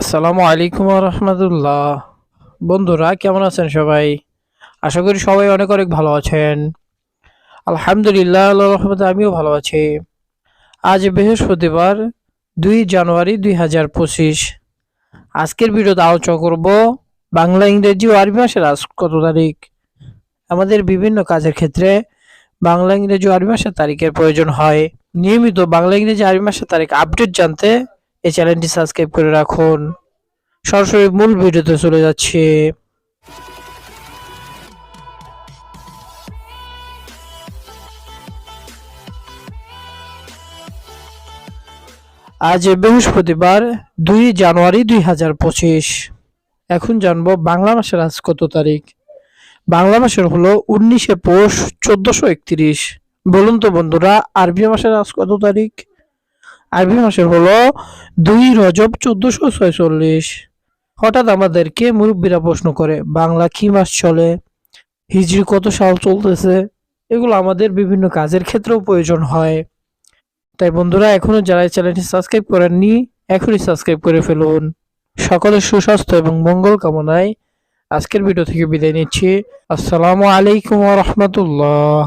আসসালামু আলাইকুম রহমতুল্লাহ বন্ধুরা, কেমন আছেন সবাই? আশা করি সবাই অনেক অনেক ভালো আছেন। আলহামদুলিল্লাহ আল্লাহ রহমতে আমিও ভালো আছি। আজ বৃহস্পতিবার, দুই জানুয়ারি দুই হাজার পঁচিশ। আজকের ভিডিওতে আলোচনা করব বাংলা, ইংরেজি ও আরবি মাসের আজ কত তারিখ? আমাদের বিভিন্ন কাজের ক্ষেত্রে বাংলা, ইংরেজি ও আরবি মাসের তারিখের প্রয়োজন হয়। নিয়মিত বাংলা, ইংরেজি আরবি মাসের তারিখ আপডেট জানতে এই চ্যানেলটি সাবস্ক্রাইব করে রাখুন। সরাসরি মূল ভিডিওতে চলে যাচ্ছে। আজ বৃহস্পতিবার, দুই জানুয়ারি দুই হাজার পঁচিশ। এখন জানব বাংলা মাসের আজ কত তারিখ। বাংলা মাসের হলো উনিশে পৌষ চোদ্দশো একত্রিশ। বলুন তো বন্ধুরা, আরবি মাসের আজ কত তারিখ? আরবি মাসের হলো দুই রজব চোদ্দশো ছয়চল্লিশ। হঠাৎ আমাদেরকে মুরব্বীরা প্রশ্ন করে, বাংলা কি মাস চলে? হিজড়ি কত সাল চলতেছে? এগুলো আমাদের বিভিন্ন কাজের ক্ষেত্রেও প্রয়োজন হয়। তাই বন্ধুরা, এখনও যারা এই চ্যানেলটি সাবস্ক্রাইব করেননি, এখনই সাবস্ক্রাইব করে ফেলুন। সকলের সুস্বাস্থ্য এবং মঙ্গল কামনায় আজকের ভিডিও থেকে বিদায় নিচ্ছি। আসসালামু আলাইকুম রহমতুল্লাহ।